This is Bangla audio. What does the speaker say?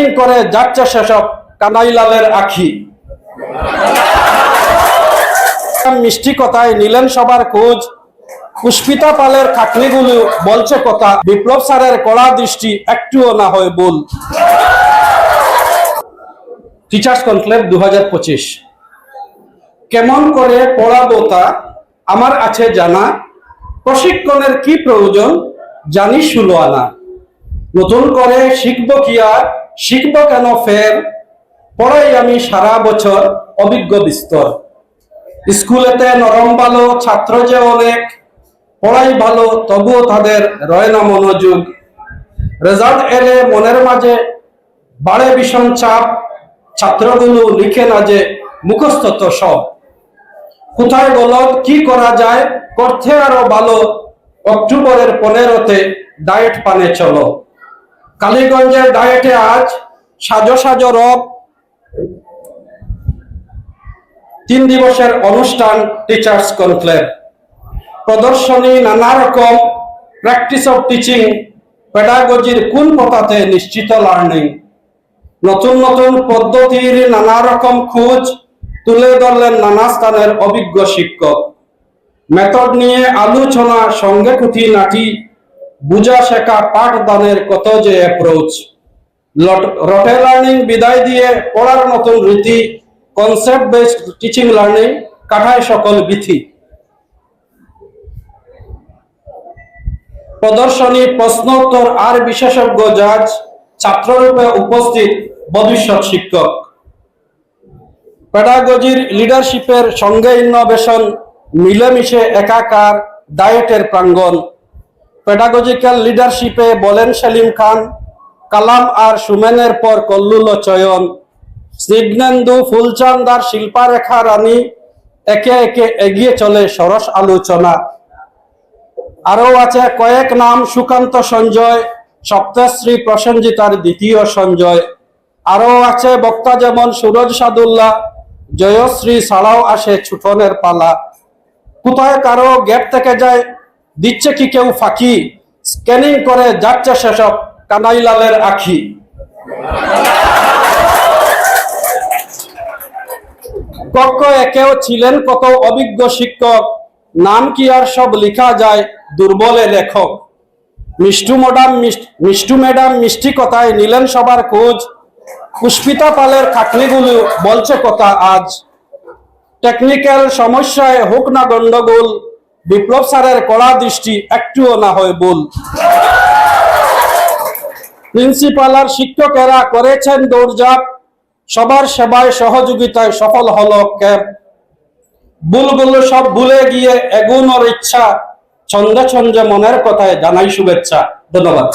স্ক্যানিং করে, যাচ্ছে সেসব কানাইলালের আখি। মিষ্টি কথায় নিলেন সবার খোঁজ। পুষ্পিতা পালের খাটনিগুলো বলছে কথা, বিপ্লব স্যারের কড়া দৃষ্টি একটুও না হয় বল। টিচার্স কনক্লেভ দু হাজার পঁচিশ। কেমন করে পড়াবো তা আমার আছে জানা। প্রশিক্ষণের কি প্রয়োজন জানি ষোলো আনা নতুন করে শিখব কি আর? শিখব কেন ফের? পড়াই আমি সারা বছর অভিজ্ঞ বিস্তর। স্কুলেতে নরম ভালো ছাত্র যে অনেক। পড়াই ভালো, তবুও তাদের রয় না মনোযোগ। রেজাল্ট এলে মনের মাঝে বাড়ে ভীষণ চাপ। ছাত্রগুলো লিখে না যে মুখস্থ তো সব। কোথায় গলত, কি করা যায়? করতে আরও ভালো। অক্টোবরের পনেরোতে ডায়েট পানে চলো। কালীগঞ্জের ডায়েটে আজ সাজো সাজো রব তিন দিবসের অনুষ্ঠান টিচার্স কনক্লেভ প্রদর্শনী নানা রকম প্র্যাকটিস অফ টিচিং পেডাগজির কোন পথাতে নিশ্চিত লার্নিং নতুন নতুন পদ্ধতির নানা রকম খোঁজ তুলে ধরলেন নানা স্থানের অভিজ্ঞ শিক্ষক। মেথড নিয়ে আলোচনা সঙ্গে খুঁটি নাটি বুঝা শেখা পাঠদানের কত যে অ্যাপ্রোচ রটে লার্নিং বিদায় দিয়ে পড়ার নতুন রীতি কনসেপ্ট বেসড টিচিং লার্নিং কাঠায় সকল বিথি প্রদর্শনী, প্রশ্নোত্তর আর বিশেষজ্ঞ জাজ ছাত্ররূপে উপস্থিত ভবিষ্যৎ শিক্ষক। পেডাগজির লিডারশিপের সঙ্গে ইনোভেশন মিলেমিশে একাকার ডায়েটের প্রাঙ্গণ পেডাগজিক্যাল লিডারশিপে বলেন সেলিম খান, কালাম আর সুমেনের পর কল্লুল চয়ন। স্নিগ্নেন্দু, ফুলচাঁদ আর শিল্পারেখা রানী একে একে এগিয়ে চলে সরস আলোচনা। আরও আছে কয়েক নাম, সুকান্ত সঞ্জয়, সপ্তশ্রী প্রসেনজিতার দ্বিতীয় সঞ্জয়। আরও আছে বক্তা যেমন সুরজ সাদুল্লাহ, জয়শ্রী ছাড়াও আসে ছুটনের পালা। কোথায় কারও গেট থেকে যায় দিচ্ছে কি কেউ ফাঁকি? স্ক্যানিং করে যাচ্ছে সেসব কানাইলালের আখি। কক্ষ একেও ছিলেন, কত অভিজ্ঞ শিক্ষক, নাম কি আর সব লেখা যায় দুর্বলে লেখক। মিষ্টু ম্যাডাম মিষ্টু ম্যাডাম মিষ্টি কথায় নিলেন সবার খোঁজ। পুষ্পিতা পালের খাটনিগুলো বলছে কথা আজ। টেকনিক্যাল সমস্যায় হোক না গন্ডগোল বিপ্লব স্যারের কড়া দৃষ্টি একটুও না হয় বল। প্রিন্সিপাল আর শিক্ষকেরা করেছেন দৌড়ঝাঁপ, সবার সেবায় সহযোগিতায় সফল হল ক্যাব। ভুলগুলো সব ভুলে গিয়ে এগুনোর ইচ্ছা, ছন্দে ছন্দে মনের কথায় জানাই শুভেচ্ছা। ধন্যবাদ।